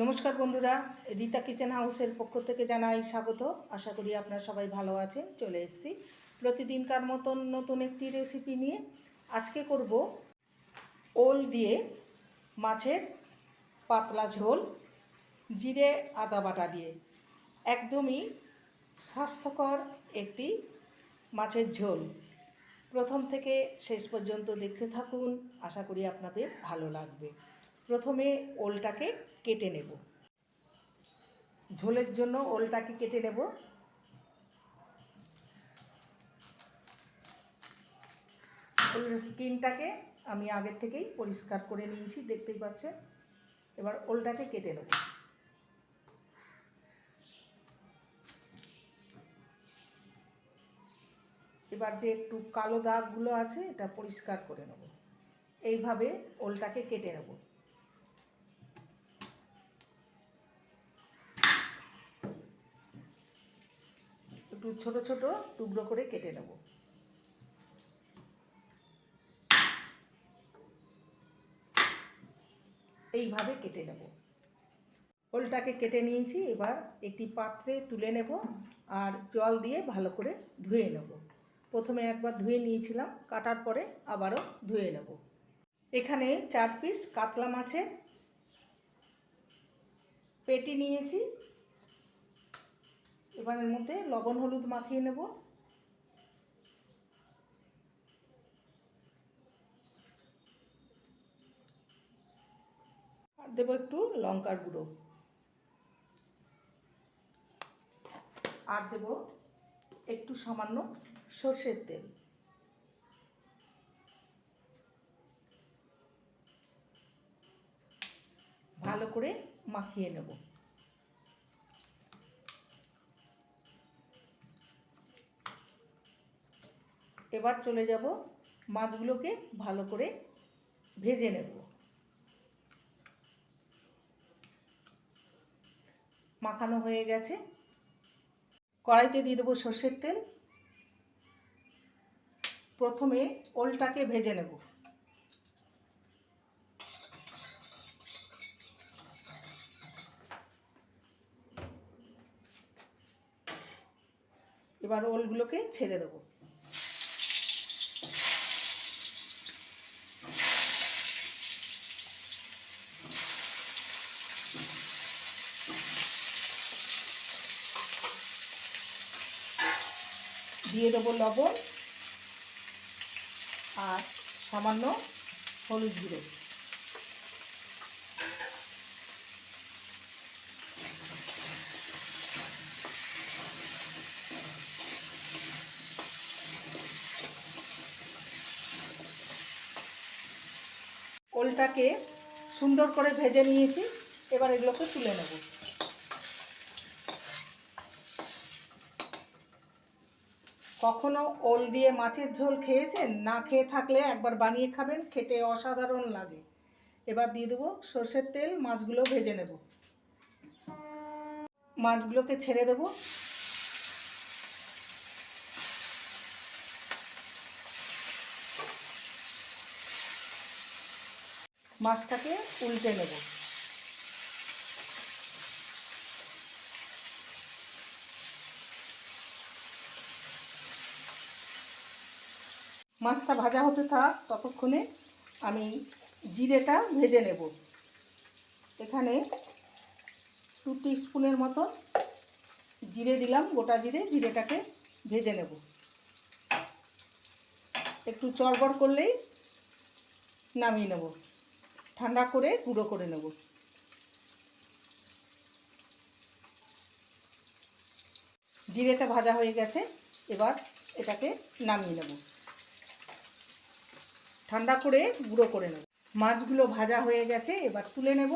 নমস্কার বন্ধুরা, রীতা কিচেন হাউসের পক্ষ থেকে জানাই স্বাগত। আশা করি আপনারা সবাই ভালো আছেন। চলে এসেছি প্রতিদিনকার মতন নতুন একটি রেসিপি নিয়ে। আজকে করব ওল দিয়ে মাছের পাতলা ঝোল, জিরে, আদা বাটা দিয়ে। একদমই স্বাস্থ্যকর একটি মাছের ঝোল। প্রথম থেকে শেষ পর্যন্ত দেখতে থাকুন। আশা করি আপনাদের ভালো লাগবে। প্রথমে ওলটাকে কেটে নেব। ঝোলের জন্য ওলটাকে কেটে নেব। ওলের স্কিনটাকে আমি আগের থেকেই পরিষ্কার করে নিয়েছি, দেখতেই পাচ্ছেন। এবার ওলটাকে কেটে নেব। এবার যে একটু কালো দাগগুলো আছে, এটা পরিষ্কার করে নেব। এইভাবে ওলটাকে কেটে নেব। ছোট ছোট টুকরো করে কেটে নেব। এইভাবে কেটে নেব। ওলটাকে কেটে নিয়েছি, এবার একটি পাত্রে তুলে নেব আর জল দিয়ে ভালো করে ধুয়ে নেব। প্রথমে একবার ধুয়ে নিয়েছিলাম, কাটার পরে আবারও ধুয়ে নেব। এখানে চার পিস কাতলা মাছের পেটি নিয়েছি এবার এর মধ্যে লবণ, হলুদ মাখিয়ে নেব। আর দেবো একটু লঙ্কার গুঁড়ো। আর দেব একটু সামান্য সর্ষের তেল। ভালো করে মাখিয়ে নেব। এবার চলে যাব মাছগুলোকে ভালো করে ভেজে নেব। মাখানো হয়ে গেছে। কড়াইতে দিয়ে দেবো সর্ষের তেল। প্রথমে ওলটাকে ভেজে নেব। এবার ওলগুলোকে ছেড়ে দেবো। দিয়ে দেবো লবণ আর সামান্য হলুদ গুঁড়ো। ওলটাকে সুন্দর করে ভেজে নিয়েছি, এবার এগুলোকে তুলে নেব। কখনো ওল দিয়ে মাছের ঝোল খেয়েছেন? না খেয়ে থাকলে একবার বানিয়ে খাবেন, খেতে অসাধারণ লাগে। এবার দিয়ে দেবো সর্ষের তেল, মাছগুলো ভেজে নেব। মাছগুলোকে ছেড়ে দেবো। মাছটাকে উল্টে নেব। মাছটা ভাজা হতে থাক, ততক্ষণে আমি জিরেটা ভেজে নেব। এখানে টু স্পুনের মতো জিরে দিলাম, গোটা জিরে জিরেটাকে ভেজে নেব। একটু চড়বড় করলেই নামিয়ে নেব। ঠান্ডা করে গুঁড়ো করে নেব। জিরেটা ভাজা হয়ে গেছে, এবার এটাকে নামিয়ে নেব। ঠান্ডা করে গুঁড়ো করে নেব। মাছগুলো ভাজা হয়ে গেছে, এবার তুলে নেব।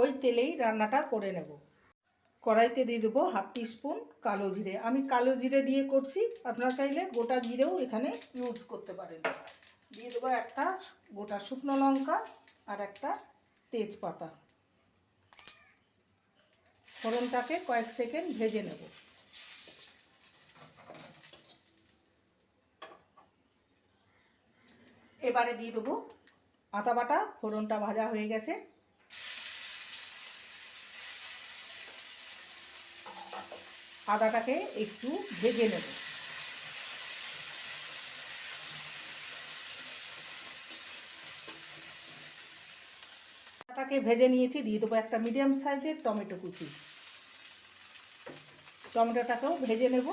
ওই তেলেই রান্নাটা করে নেব। কড়াইতে দিয়ে দেবো হাফ স্পুন কালো জিরে। আমি কালো জিরে দিয়ে করছি, আপনারা চাইলে গোটা জিরেও এখানে ইউজ করতে পারেন। দিয়ে দেবো একটা গোটা শুকনো লঙ্কা আর একটা তেজপাতা। ফোড়নটাকে কয়েক সেকেন্ড ভেজে নেব। এবারে দিয়ে দেবো আতা বাটা, ফোড়নটা ভাজা হয়ে গেছে। আদাটাকে একটু ভেজে নেব। আটাকে ভেজে নিয়েছি, দিয়ে দেবো একটা মিডিয়াম সাইজের টমেটো কুচি। টমেটোটাকেও ভেজে নেব।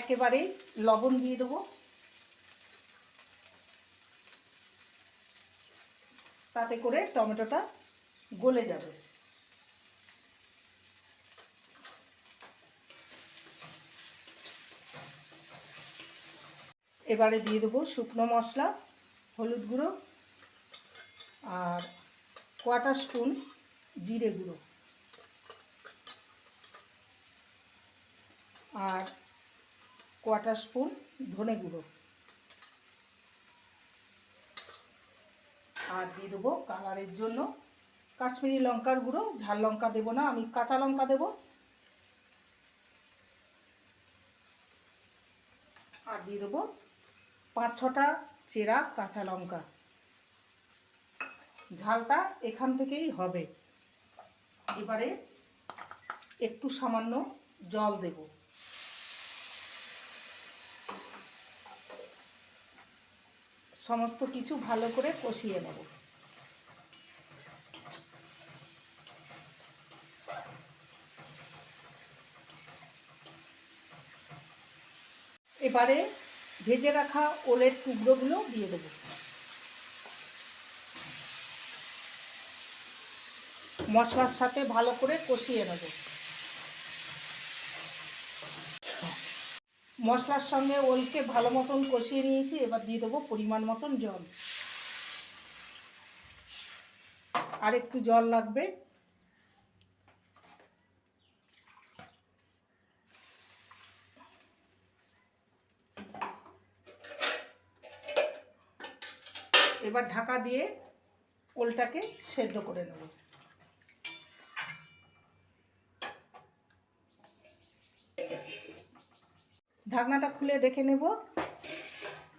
একেবারে লবণ দিয়ে দেবো। তাতে করে টমেটোটা গলে যাবে। এবারে দিয়ে দেবো শুকনো মশলা, হলুদ গুঁড়ো আর কোয়াটার স্পুন, জিরে গুঁড়ো। আর কোয়াটার স্পুন ধনে গুঁড়ো। আর দিয়ে দেবো কালারের জন্য কাশ্মীরি লঙ্কার গুঁড়ো। ঝাল লঙ্কা দেবো না, আমি কাঁচা লঙ্কা দেবো। আর দিয়ে দেবো পাঁচ ছটা চেরা কাঁচা লঙ্কা। ঝালটা এখান থেকেই হবে। এবারে একটু সামান্য জল দেব। সমস্ত কিছু ভালো করে কষিয়ে নেব। এবারে ভেজে রাখা ওলের টুকরোগুলো দিয়ে দেবো। মশলার সাথে ভালো করে কষিয়ে নেব। মশলার সঙ্গে ওলকে ভালো মতন কষিয়ে নিয়েছি, এবার দিয়ে দেবো পরিমাণ মতন জল। আর একটু জল লাগবে। এবার ঢাকা দিয়ে ওলটাকে সেদ্ধ করে নেব। ঢাকনাটা খুলে দেখে নেব,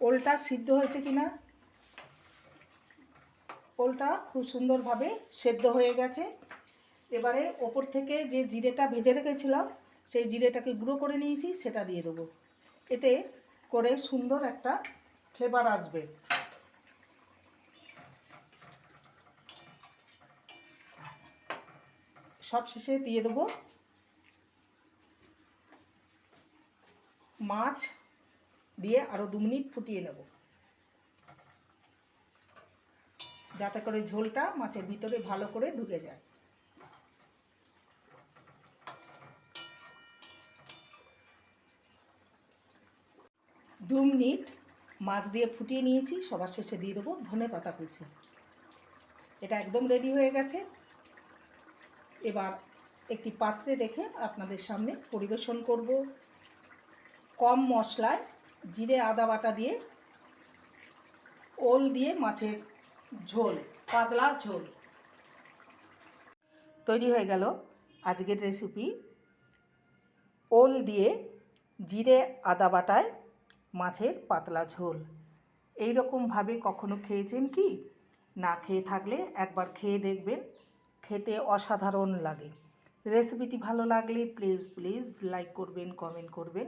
ওলটা সিদ্ধ হয়েছে কিনা। ওলটা খুব সুন্দরভাবে সেদ্ধ হয়ে গেছে। এবারে ওপর থেকে যে জিরেটা ভেজে রেখেছিলাম, সেই জিরেটাকে গুঁড়ো করে নিয়েছি, সেটা দিয়ে দেবো। এতে করে সুন্দর একটা ফ্লেভার আসবে। সব শেষে দিয়ে দেবো মাছ দিয়ে আরও দু মিনিট ফুটিয়ে নেব। যাতে করে ঝোলটা মাছের ভিতরে ভালো করে ঢুকে যায়। দু মিনিট মাছ দিয়ে ফুটিয়ে নিয়েছি, সবার শেষে দিয়ে দেবো ধনে পাতা কুচি। এটা একদম রেডি হয়ে গেছে। এবার একটি পাত্রে রেখে আপনাদের সামনে পরিবেশন করব। কম মশলায় জিরে, আদা বাটা দিয়ে, ওল দিয়ে মাছের ঝোল, পাতলা ঝোল। তৈরি হয়ে গেল আজকের রেসিপি ওল দিয়ে জিরে, আদা বাটায় মাছের পাতলা ঝোল। এই রকমভাবে কখনো খেয়েছেন কি? না খেয়ে থাকলে একবার খেয়ে দেখবেন, খেতে অসাধারণ লাগে। রেসিপিটি ভালো লাগলে প্লিজ প্লিজ লাইক করবেন কমেন্ট করবেন।